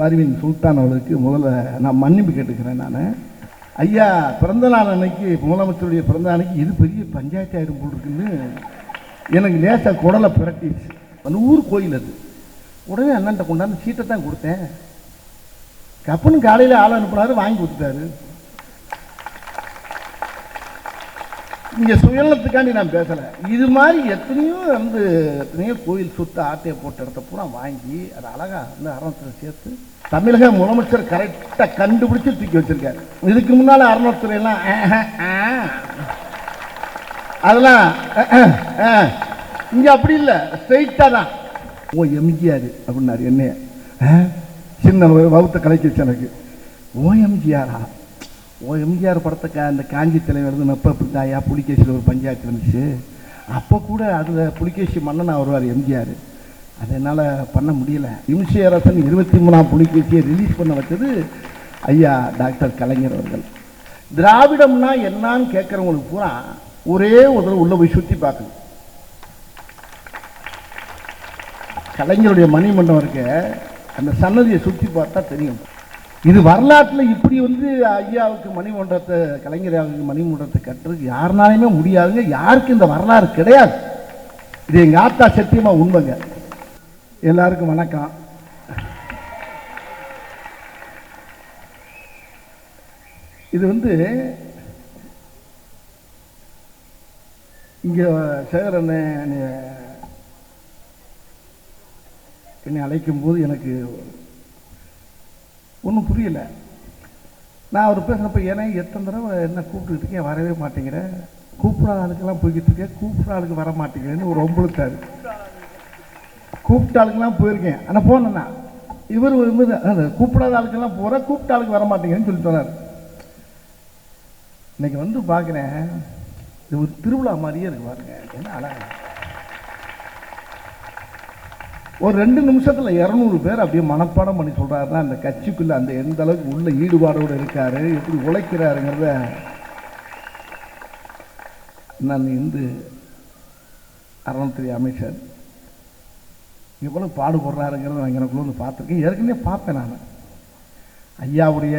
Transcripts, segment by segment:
பர்வீன் சுல்தான் அவர்களுக்கு முதல்ல நான் மன்னிப்பு கேட்டுக்கிறேன் நான். ஐயா பிறந்த நாள் அன்னைக்கு முதலமைச்சருடைய பிறந்த அன்னைக்கு இது பெரிய பஞ்சாயத்து ஆயிரம் போல் இருக்குன்னு எனக்கு லேசாக குடலை பிரட்டிச்சு அந்த ஊர் கோயில் அது. உடனே அண்ணன்ட்ட கொண்டாந்து சீட்டை தான் கொடுத்தேன். கப்புன்னு காலையில் ஆள் அனுப்புனாரு வாங்கி கொடுத்துட்டாரு. இங்கே சுயநலத்துக்காண்டி நான் பேசலை. இது மாதிரி எத்தனையோ வந்து எத்தனையோ கோயில் சுத்த ஆட்டையை போட்ட இடத்த பூரா வாங்கி அதை அழகா வந்து அறநூத்தில் சேர்த்து தமிழக முதலமைச்சர் கரெக்டாக கண்டுபிடிச்சு தூக்கி வச்சிருக்காரு. இதுக்கு முன்னால் அறநூத்துல எல்லாம் அதெல்லாம் இங்கே அப்படி இல்லை. ஸ்ட்ரைட்டாக தான். ஓ எம்ஜிஆர் அப்படின்னாரு என்னைய. சின்ன வகுத்த கலைக்கு எனக்கு. ஓ எம்ஜிஆரா? ஓ எம்ஜிஆர் கா அந்த காஞ்சி தலைவர் வந்து நப்ப பிடித்தாயா புலிகேசியில் ஒரு பஞ்சாயத்து இருந்துச்சு. அப்போ கூட அதில் புலிகேசி மன்னன் வருவார் எம்ஜிஆர். அதை என்னால் பண்ண முடியல. இம்சி அரசன் இருபத்தி மூணாம் புலிகேசியை ரிலீஸ் பண்ண வச்சது ஐயா டாக்டர் கலைஞர் அவர்கள். திராவிடம்னா என்னான்னு கேட்குறவங்களுக்கு பூரா ஒரே ஒரு தடவை உள்ளே போய் சுற்றி பார்க்கணும். கலைஞருடைய மணிமண்டபம் இருக்க. அந்த சன்னதியை சுற்றி பார்த்தா தெரியும். இது வரலாற்றில் இப்படி வந்து ஐயாவுக்கு மணிமன்றத்தை கலைஞர் மணிமன்றத்தை கட்டுறதுக்கு யாருனாலுமே முடியாதுங்க. யாருக்கும் இந்த வரலாறு கிடையாது. இது எங்கள் ஆத்தா சத்தியமா உண்மைங்க. எல்லாருக்கும் வணக்கம். இது வந்து இங்கே சேகரண்ணே என்னை அழைக்கும்போது எனக்கு ஒன்றும் புரியல. நான் அவர் பேசுகிறப்ப ஏன்னா எத்தனை தடவை என்ன கூப்பிட்டுக்கிட்டு இருக்கேன் வரவே மாட்டேங்கிறேன் கூப்பிடாத ஆளுக்கெல்லாம் போய்கிட்டு இருக்கேன். கூப்பிட்ற ஆளுக்கு வர மாட்டேங்கிறேன்னு ஒரு ஒம்பளுத்தாரு கூப்பிட்ட ஆளுக்கெல்லாம் போயிருக்கேன். ஆனால் போனேன்னா இவர் வந்து அந்த கூப்பிடாத ஆளுக்கெல்லாம் போகிறேன் கூப்பிட்ட ஆளுக்கு வர மாட்டேங்கிறேன்னு சொல்லி சொன்னார் இன்னைக்கு வந்து பார்க்குறேன் இது ஒரு திருவிழா மாதிரியே இருக்கு பாருங்க. என்ன அழகா ஒரு ரெண்டு நிமிஷத்தில் இரநூறு பேர் அப்படியே மனப்பாடம் பண்ணி சொல்கிறாருன்னா அந்த கட்சிக்குள்ளே அந்த எந்த அளவுக்கு உள்ள ஈடுபாடோடு இருக்காரு எப்படி உழைக்கிறாருங்கிறத நான் இந்து அறநிலைத்துறை அமைச்சர் எவ்வளோ பாடுபடுறாருங்கிறத நான் எனக்குள்ள வந்து பார்த்துருக்கேன். ஏற்கனவே பார்ப்பேன் நான். ஐயாவுடைய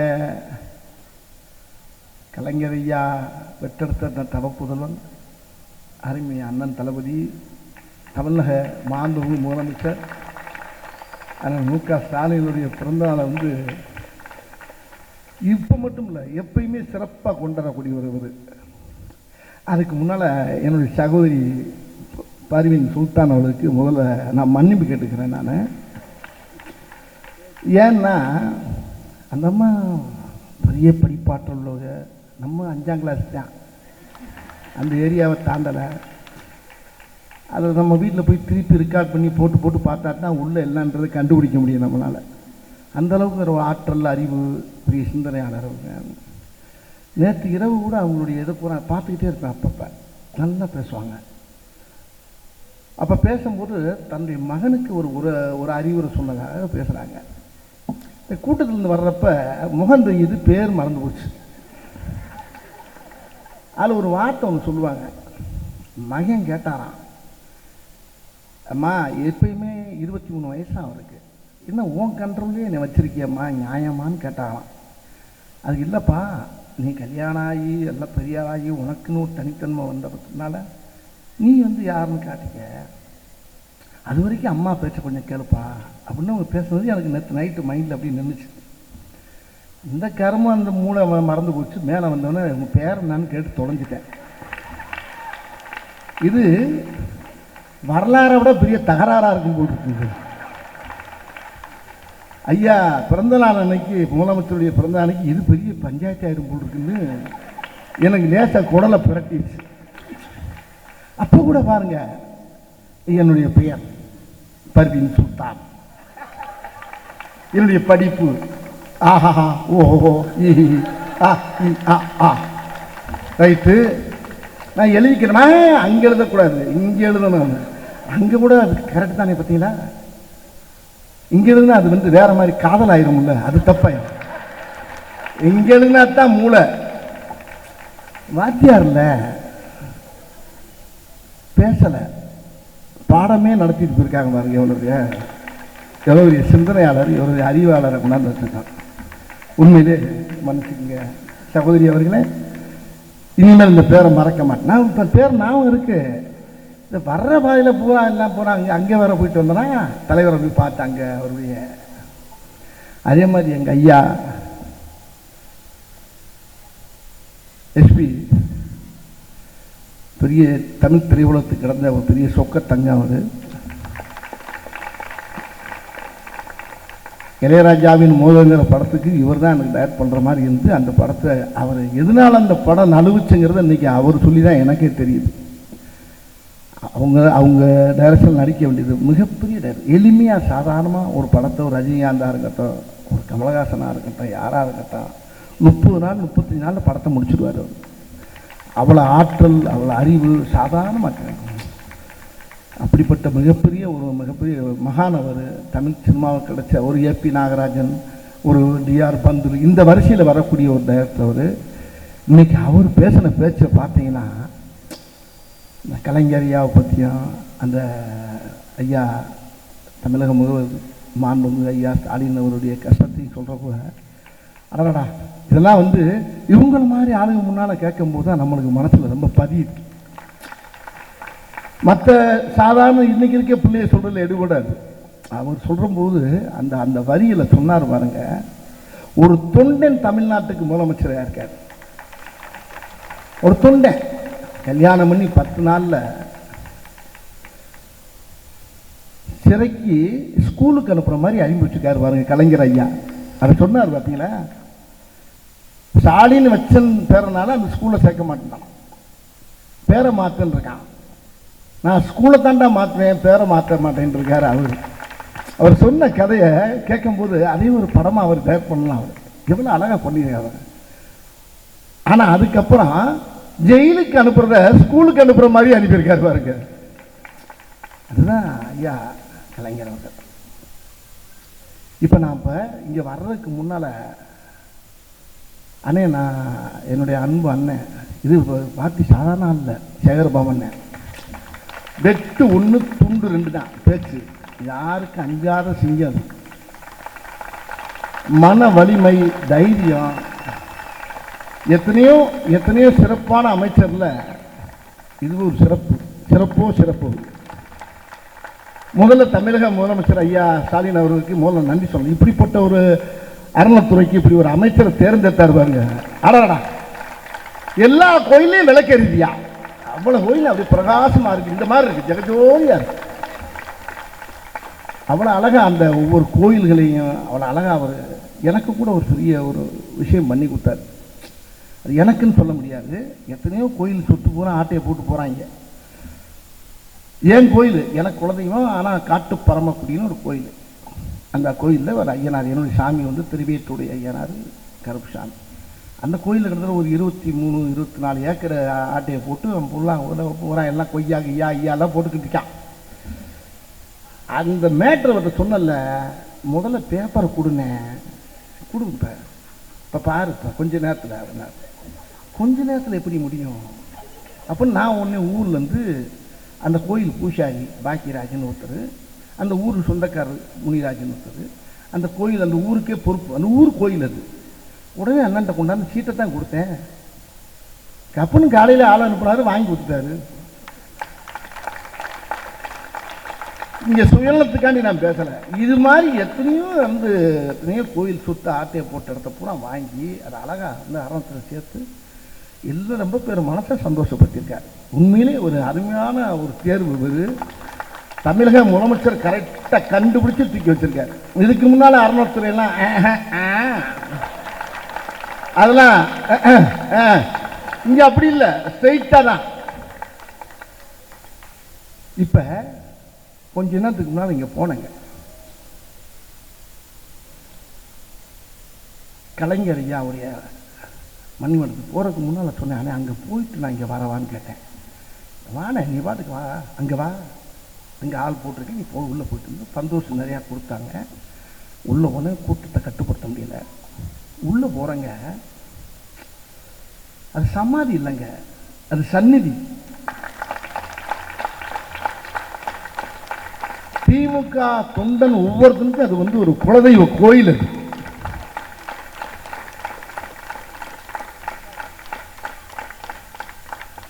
கலைஞர் ஐயா பெற்றெடுத்த அந்த தவப்புதல்வன் அருமை அண்ணன் தளபதி தமிழக மாண்புமிகு முதலமைச்சர். ஆனால் மு க. ஸ்டாலினுடைய பிறந்தநாளை வந்து இப்போ மட்டும் இல்லை எப்பயுமே சிறப்பாக கொண்டாடக்கூடிய ஒரு இவர் அதுக்கு முன்னால் என்னுடைய சகோதரி பர்வீன் சுல்தான் அவளுக்கு முதல்ல நான் மன்னிப்பு கேட்டுக்கிறேன் நான். ஏன்னா அந்த அம்மா பெரிய படிப்பாற்றல் உள்ளவங்க. நம்ம அஞ்சாம் கிளாஸ் தான். அந்த ஏரியாவை தாண்டலை. அதை நம்ம வீட்டில் போய் திருப்பி ரெக்கார்ட் பண்ணி போட்டு போட்டு பார்த்தா தான் உள்ளே எல்லான்றதை கண்டுபிடிக்க முடியும் நம்மளால். அந்த அளவுக்கு ஒரு ஆற்றல் அறிவு பெரிய சிந்தனையாளர் அவங்க. நேற்று இரவு கூட அவங்களுடைய இதை பூரா பார்த்துக்கிட்டே இருப்பேன் அப்பப்போ. நல்லா பேசுவாங்க. அப்போ பேசும்போது தன்னுடைய மகனுக்கு ஒரு ஒரு ஒரு அறிவுரை சொன்னதாக பேசுகிறாங்க இந்த கூட்டத்திலேருந்து வர்றப்ப முகம் தெரியுது பேர் மறந்து போச்சு. அதில் ஒரு வார்த்தை ஒன்று சொல்லுவாங்க. மகன் கேட்டாராம். அம்மா எப்பயுமே இருபத்தி மூணு வயசாக அவருக்கு என்ன உன் கண்ட்ரோல்லே என்னை வச்சிருக்கியம்மா நியாயமான்னு கேட்டாலாம் அது இல்லைப்பா நீ கல்யாணம் ஆகி எல்லாம் பெரிய ஆளாகி உனக்குன்னு ஒரு தனித்தன்மை வந்ததுனால நீ வந்து யாருன்னு காட்டிக்க. அது வரைக்கும் அம்மா பேச்ச கொஞ்சம் கேளுப்பா அப்படின்னு அவங்க பேசுனது எனக்கு நேற்று நைட்டு மைண்டில் அப்படி நின்றுச்சு இந்த கருமம் அந்த மூளை ம- மறந்து போச்சு. மேலே வந்தோடனே உங்கள் பேர் என்னன்னு கேட்டு தொலைஞ்சிட்டேன். இது வரலாறை விட பெரிய தகராறாக இருக்கும் போல் இருக்குது ஐயா பிறந்த நாள் அன்னைக்கு முதலமைச்சருடைய பிறந்த அன்னைக்கு இது பெரிய பஞ்சாயத்து ஆயிடும் போல் இருக்குன்னு எனக்கு லேசாக குடலை பிரட்டிச்சு அப்போ கூட பாருங்க என்னுடைய பெயர் பர்வீன் சுல்தான். என்னுடைய படிப்பு ஆஹா ஓஹோ ஈஹி ஆ இ ஆ ஆ. ரைட்டு நான் எழுதிக்கிறேனா. அங்கே எழுதக்கூடாது இங்கே எழுதணும். அங்கே கூட கரெக்ட் தானே பார்த்தீங்களா? இங்கே எழுதுனா அது வந்து வேற மாதிரி காதல் ஆயிரும்ல அது தப்பாயிடும் இங்கே எழுதுனா தான் மூளை. வாத்தியார்ல பேசலை. பாடமே நடத்திட்டு போயிருக்காங்க பாருங்க எவ்வளோ எவ்வளோ சிந்தனையாளர் எவ்வளோ அறிவாளரை கொண்டாந்து உண்மையிலே மனுஷங்க சகோதரி அவர்களே. இனிமேல் இந்த பேரை மறக்க மாட்டேன். நான் இப்போ பேர் ஞாபகம் இருக்கு. இந்த வர்ற பாதையில் பூரா எல்லாம் பூரா அங்கே அங்கே வேற போயிட்டு வந்தனா தலைவரை போய் பார்த்தாங்க அவருடைய அதே மாதிரி எங்கள் ஐயா எஸ்பி பெரிய தமிழ் திரையுலகத்துக்கு கிடந்த ஒரு பெரிய சொக்க தங்க அவர். இளையராஜாவின் மோதங்கிற படத்துக்கு இவர் தான் எனக்கு டயட் பண்ணுற மாதிரி இருந்து அந்த படத்தை அவர் எதனால் அந்த படம் நழுவுச்சுங்கிறத இன்றைக்கி அவர் சொல்லி தான் எனக்கே தெரியுது. அவங்க அவங்க டைரக்ஷன் நடிக்க வேண்டியது மிகப்பெரிய டைரக்ட் எளிமையாக சாதாரணமாக ஒரு படத்தை ஒரு ரஜினிகாந்தாக இருக்கட்டும் ஒரு கமலஹாசனாக இருக்கட்டும் யாராக இருக்கட்டும் முப்பது நாள் முப்பத்தஞ்சு நாளில் படத்தை முடிச்சுடுவார் அவர். அவ்வளோ ஆற்றல் அவ்வளோ அறிவு சாதாரணமாக அப்படிப்பட்ட மிகப்பெரிய ஒரு மிகப்பெரிய மகானவர் தமிழ் சினிமாவுக்கு கிடைச்ச ஒரு ஏபி நாகராஜன் ஒரு டிஆர் பந்துலு இந்த வரிசையில் வரக்கூடிய ஒரு டைரக்டர் அவர். இன்னைக்கு அவர் பேசின பேச்சை பார்த்தீங்கன்னா இந்த கலைஞர் ஐயாவை பற்றியும் அந்த ஐயா தமிழக முதல்வர் மாண்புமிகு ஐயா ஸ்டாலின் அவருடைய கஷ்டத்தையும் சொல்கிறப்போ அடடா இதெல்லாம் வந்து இவங்கள மாதிரி ஆளுங்க முன்னால் கேட்கும்போது தான் நம்மளுக்கு மனசில் ரொம்ப பதியுது. மற்ற சாதாரண இன்னைக்கு இருக்க பிள்ளைய சொல்கிறதுல எடுபடாது. அவர் சொல்கிறபோது அந்த அந்த வரியில் சொன்னார் பாருங்க ஒரு தொண்டன் தமிழ்நாட்டுக்கு முதலமைச்சராக இருக்கார். ஒரு தொண்டன். கல்யாணம் பண்ணி பத்து நாளில் சிறைக்கு ஸ்கூலுக்கு அனுப்புகிற மாதிரி அனுப்பி வச்சுருக்காரு பாருங்க கலைஞர் ஐயா. அதை சொன்னார் பார்த்தீங்களா ஸ்டாலின் வச்சன் பேரனால அந்த ஸ்கூலில் சேர்க்க மாட்டேன் பேரை மாற்றன் இருக்கான். நான் ஸ்கூலை தாண்டா மாற்றுவேன் பேரை மாற்ற மாட்டேன் இருக்காரு அவர். அவர் சொன்ன கதையை கேட்கும்போது அதே ஒரு படமாக அவர் டேர் பண்ணலாம். அவர். எவ்வளோ அழகாக பண்ணியிருக்காரு. ஆனால் அதுக்கப்புறம் ஜெயிலுக்கு அனுப்புறத ஸ்கூலுக்கு அனுப்புற மாதிரி அனுப்பியிருக்காரு பாருங்க. அதுதான் ஐயா கலைஞர் அவர்கள். இப்போ நான் இப்போ இங்கே வர்றதுக்கு முன்னால் அண்ணே நான் என்னுடைய அன்பு அண்ணன் இது பார்த்து சாதாரண இல்லை சேகர்பாபு அண்ணன் வெட்டு ஒன்று துண்டு ரெண்டு தான் பேச்சு. யாருக்கு அஞ்சாத சிங்கம் மன வலிமை தைரியம் எத்தனையோ எத்தனையோ சிறப்பான அமைச்சர்ல இது ஒரு சிறப்பு. சிறப்போ சிறப்பு. முதல்ல தமிழக முதலமைச்சர் ஐயா ஸ்டாலின் அவர்களுக்கு முதல்ல நன்றி சொல்லணும். இப்படிப்பட்ட ஒரு அறநிலைத்துறைக்கு இப்படி ஒரு அமைச்சரை தேர்ந்தெடுத்தார் பாருங்க. அடடா எல்லா கோயிலையும் விளக்கெறிதியா அவ்வளோ கோயில் அப்படி பிரகாசமா இருக்கு. இந்த மாதிரி இருக்கு. ஜெகஜோதியா இருக்கு. அவ்வளோ அழகா அந்த ஒவ்வொரு கோயில்களையும் அவ்வளோ அழகா அவர் எனக்கு கூட ஒரு சிறிய ஒரு விஷயம் பண்ணி கொடுத்தாரு. அது எனக்குன்னு சொல்ல முடியாது. எத்தனையோ கோயில் சுற்று பூரா ஆட்டையை போட்டு போகிறாங்க ஏன் கோயில்? எனக்கு குலதெய்வம் ஆனால் காட்டு பரமக்குடின்னு ஒரு கோயில். அந்த கோயிலில் ஒரு ஐயனார் என்னுடைய சாமி வந்து திருவேட்டுடைய ஐயனார் கருப்பு சாமி அந்த கோயிலில் கிட்டத்தட்ட ஒரு இருபத்தி மூணு இருபத்தி நாலு ஏக்கர் ஆட்டையை போட்டு ஃபுல்லாக பூரா எல்லாம் கொய்யா ஐயா ஐயாலாம் போட்டுக்கிட்டு இருக்கான். அந்த மேட்ரு அவர்கிட்ட சொன்னல முதல்ல பேப்பரை கொடுங்க கொடுங்க இப்போ. பாரு இப்போ கொஞ்ச நேரத்தில் கொஞ்ச நேரத்தில் எப்படி முடியும்? அப்போ நான் உடனே ஊர்லேருந்து அந்த கோயில் பூசாரி பாக்கியராஜன் ஒருத்தர் அந்த ஊர் சொந்தக்காரர் முனிராஜன் ஒருத்தர் அந்த கோயில் அந்த ஊருக்கே பொறுப்பு அந்த ஊர் கோயில் அது. உடனே அண்ணன்ட்ட கொண்டாந்து சீட்டை தான் கொடுத்தேன். கப்புன்னு காலையில் ஆள் அனுப்புனாரு வாங்கி கொடுத்துட்டாரு. இங்கே சுயநலத்துக்காண்டி நான் பேசலை. இது மாதிரி எத்தனையோ வந்து எத்தனையோ கோயில் சுத்த ஆட்டையை போட்ட இடத்த பூரா வாங்கி அதை அழகாக வந்து அறத்தில் சேர்த்து இதில் ரொம்ப பேர் மனசை சந்தோஷப்படுத்தியிருக்காரு. உண்மையிலே ஒரு அருமையான ஒரு தேர்வு இது தமிழக முதலமைச்சர் கரெக்டாக கண்டுபிடிச்சு தூக்கி வச்சிருக்காரு. இதுக்கு முன்னால் அறநூத்துறையெல்லாம் அதெல்லாம் இங்கே அப்படி இல்லை ஸ்ட்ரெயிட்டாக தான். இப்போ கொஞ்ச நேரத்துக்கு முன்னால் இங்கே போனேங்க. கலைஞர் ஐயா அவருடைய மணிமனுக்கு போகிறதுக்கு முன்னால் சொன்னேன் அங்கே போயிட்டு நான் இங்கே வரவான்னு கேட்டேன். வாண்ணே நீ பாட்டுக்கு வா அங்கே வா. அங்கே ஆள் போட்டிருக்கேன் நீ போ உள்ளே போயிட்டு வந்து சந்தோஷம் நிறையா கொடுத்தாங்க. உள்ளே போன கூட்டத்தை கட்டுப்படுத்த முடியல. உள்ளே போகிறேங்க அது சமாதி இல்லைங்க. அது சந்நிதி. திமுக தொண்டன் ஒவ்வொருத்தனுக்கும் அது வந்து ஒரு குலதெய்வ கோயில் அது.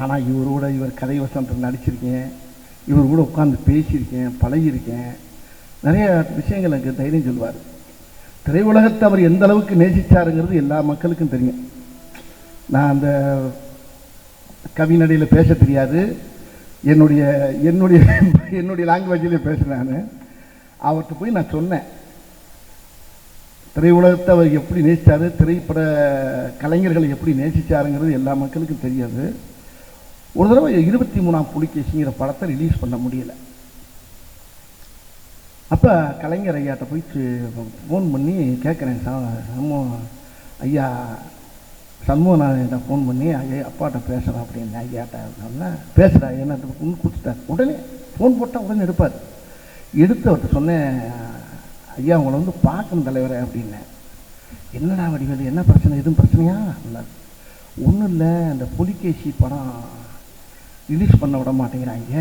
ஆனால் இவரோட இவர் கதை வசனத்தில் நடிச்சிருக்கேன். இவர் கூட உட்காந்து பேசியிருக்கேன் பழகியிருக்கேன். நிறைய விஷயங்கள் எனக்கு தைரியம் சொல்லுவார். திரையுலகத்தை அவர் எந்த அளவுக்கு நேசிச்சாருங்கிறது எல்லா மக்களுக்கும் தெரியும். நான் அந்த கவிநடையில் பேச தெரியாது. என்னுடைய என்னுடைய என்னுடைய லாங்குவேஜில் பேசுகிறேன் நான். அவர்கிட்ட போய் நான் சொன்னேன். திரையுலகத்தை அவர் எப்படி நேசித்தார் திரைப்பட கலைஞர்களை எப்படி நேசிச்சாருங்கிறது எல்லா மக்களுக்கும் தெரியாது. ஒரு தடவை இருபத்தி மூணாம் புலிகேசிங்கிற படத்தை ரிலீஸ் பண்ண முடியல. அப்போ கலைஞர் ஐயாட்ட போயிட்டு ஃபோன் பண்ணி கேட்குறேன் சமோ ஐயா சண்முகநாதன்கிட்ட ஃபோன் பண்ணி ஐயா அப்பாட்ட பேசுகிறேன் அப்படின்னு ஐயாட்ட சொன்னேன். பேசுகிறா என்ன ஒன்று கொடுத்துட்டார் உடனே ஃபோன் போட்டால் உடனே எடுப்பார். எடுத்து அவர்கிட்ட சொன்னேன் ஐயா உங்களை வந்து பார்க்கணும் தலைவரே அப்படின்னேன். என்னடா வடிவேலு என்ன பிரச்சனை? எதுவும் பிரச்சனையா? ஒன்றும் இல்லை அந்த புலிகேசி படம் ரிலீஸ் பண்ண விட மாட்டேங்கிறாங்க.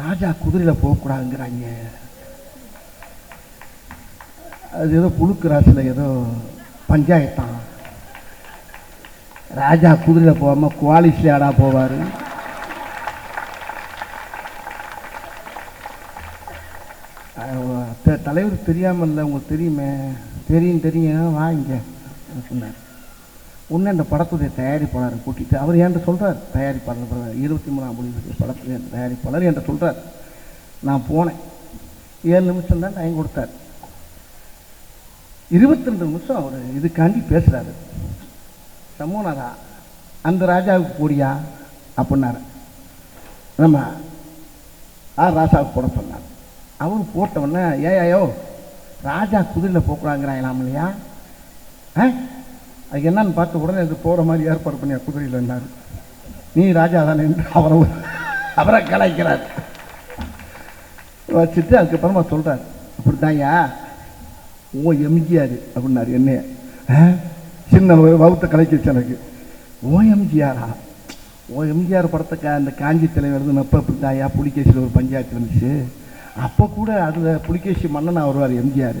ராஜா குதிரையில் போகக்கூடாதுங்கிறாங்க. அது ஏதோ புழுக்கு ராசியில் ஏதோ பஞ்சாயத்தான். ராஜா குதிரையில் போகாமல் குவாலிஸில் ஆடா போவார்? தலைவர் தெரியாமல் இல்லை உங்களுக்கு தெரியுமே? தெரியும் தெரியும். வாங்க சொன்னார். உன்ன இந்த படத்துடைய தயாரிப்பாளரை கூட்டிட்டு அவர் என்கிட்ட சொல்கிறார் தயாரிப்பாளர் இருபத்தி மூணாம் முடிவு படத்துடைய தயாரிப்பாளர் என்கிட்ட சொல்கிறார் நான் போனேன். ஏழு நிமிஷம் தான் டைம் கொடுத்தார். இருபத்தி ரெண்டு நிமிஷம் அவர் இதுக்காண்டி பேசுகிறாரு சமூகநாதா அந்த ராஜாவுக்கு போடியா? அப்படின்னாரு. நம்ம ஆ ராஜாவுக்கு போட சொன்னார். அவர் ஏ ஏயோ ராஜா குதிரையில் போகக்கூடாங்கிறாங்களாம் இல்லையா? ஆ? அதுக்கு என்னன்னு பார்த்த உடனே இது போகிற மாதிரி ஏற்பாடு பண்ணியா குதிரையில் இருந்தார் நீ ராஜா தானே என்று அவரை அவரை கலாய்க்கிறார். வச்சுட்டு அதுக்கப்புறமா சொல்கிறார் அப்படித்தான்யா ஓ எம்ஜிஆர் அப்படின்னாரு என்னைய. சின்ன வகுத்த கலைக்கு எனக்கு. ஓ எம்ஜிஆரா ஓ எம்ஜிஆர் படத்தை கா அந்த காஞ்சி தலைவர் அப்போ தாயா புலிகேசியில் ஒரு பஞ்சாயத்து இருந்துச்சு. அப்போ கூட அதில் புலிகேசி மன்னன் வருவார் எம்ஜிஆர்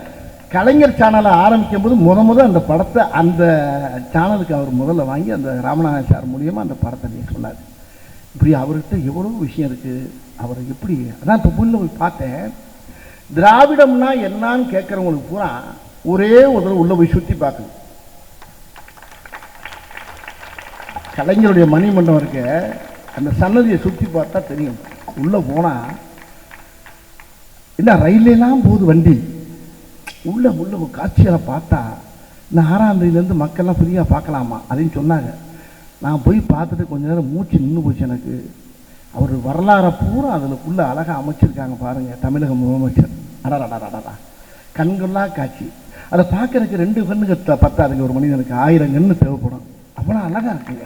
கலைஞர் சேனலை ஆரம்பிக்கும் போது முத முத அந்த படத்தை அந்த சேனலுக்கு அவர் முதல்ல வாங்கி அந்த ராமநாதன் சார் மூலியமாக அந்த படத்தை நீ சொன்னார் இப்படி அவர்கிட்ட எவ்வளோ விஷயம் இருக்குது அவர் எப்படி அதான் இப்போ புல்ல போய் பார்த்தேன். திராவிடம்னா என்னான்னு கேட்குறவங்களுக்கு பூரா ஒரே ஒரு தடவை உள்ள போய் சுற்றி பார்க்கணும் கலைஞருடைய மணிமண்டபம் இருக்க அந்த சன்னதியை சுற்றி பார்த்தா தெரியும். உள்ளே போனால் என்ன ரயிலெல்லாம் போகுது வண்டி. உள்ள உள்ள ஒரு காட்சிகளை பார்த்தா இந்த ஆறாம் தேதியிலேருந்து மக்கள்லாம் ஃப்ரீயாக பார்க்கலாமா? அப்படின்னு சொன்னாங்க. நான் போய் பார்த்துட்டு கொஞ்ச நேரம் மூச்சு நின்று போச்சு எனக்கு. அவர் வரலாறை பூரா அதில் அழகாக அமைச்சிருக்காங்க பாருங்கள் தமிழக முதலமைச்சர். அடடா கண்கொள்ளா காட்சி. அதை பார்க்குறதுக்கு ரெண்டு கண்ணுக்கு பத்தாதுங்க ஒரு மனிதனுக்கு. ஆயிரம் கண்ணு தேவைப்படும். அவ்வளோ அழகாக இருக்குங்க.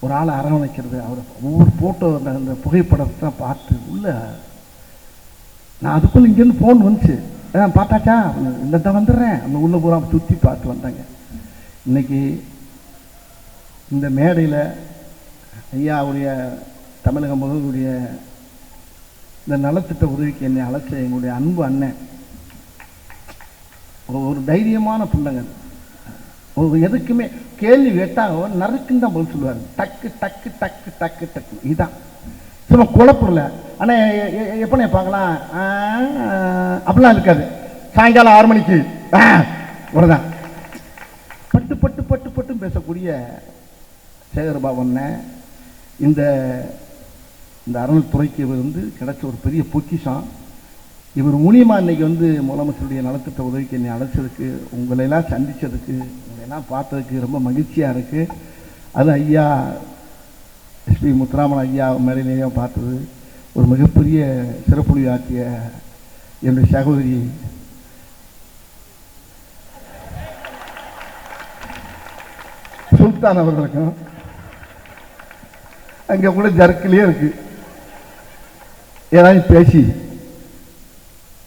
ஒரு ஆளை அரவணைக்கிறது அவர் ஒவ்வொரு ஃபோட்டோ அந்த அந்த புகைப்படத்தை பார்த்து உள்ள நான் அதுக்குள்ளே இங்கேருந்து ஃபோன் வந்துச்சு. ஆ பார்த்தாச்சா? இந்த தான் வந்துடுறேன். அந்த உள்ளே பூரா சுற்றி பார்த்து வந்தாங்க. இன்னைக்கு இந்த மேடையில் ஐயா அவருடைய தமிழக முதல்வருடைய இந்த நலத்திட்ட உதவிக்கு என்னை அழைச்ச எங்களுடைய அன்பு அண்ணன். ஒரு- ஒரு தைரியமான பிள்ளைங்க. ஒரு எதுக்குமே கேள்வி கேட்டால் நறுக்குன்னு தான் பதில் சொல்லுவார். டக்கு டக்கு டக்கு டக்கு டக்கு. இதுதான். சும்மா குழப்பம்ல ஆனால் எப்போ நினைப்பாங்களா அப்படிலாம் இருக்காது. சாயங்காலம் ஆறு மணிக்கு. ஆ, பட்டு பட்டு பட்டு பட்டு பேசக்கூடிய சேகர்பாபண்ண இந்த இந்த அறநிலைத்துறைக்கு வந்து கிடைச்ச ஒரு பெரிய பொக்கிஷம். இவர் மூலியமாக இன்றைக்கி வந்து முதலமைச்சருடைய நலத்திட்ட உதவிக்கு என்னை அழைச்சதுக்கு உங்களையெல்லாம் சந்தித்ததுக்கு உங்களையெல்லாம் பார்த்ததுக்கு ரொம்ப மகிழ்ச்சியாக இருக்குது அது ஐயா எஸ்பி முத்துராமன் ஐயா மேடையிலேயே பார்த்தது. ஒரு மிகப்பெரிய சிறப்புழி ஆற்றிய என்னுடைய சகோதரி. சுல்தான் அவர்களுக்கும் அங்கே கூட ஜர்க்கிலே இருக்குது ஏதாவது பேசி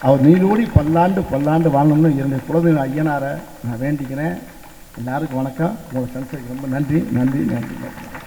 அவர் நீலூடி பல்லாண்டு பல்லாண்டு வாழணும்னு என்னுடைய குலதெய்வ ஐயனாரை நான் வேண்டிக்கிறேன். எல்லாருக்கும் வணக்கம். உங்களை சந்திச்சதுக்கு ரொம்ப நன்றி நன்றி நன்றி நன்றி.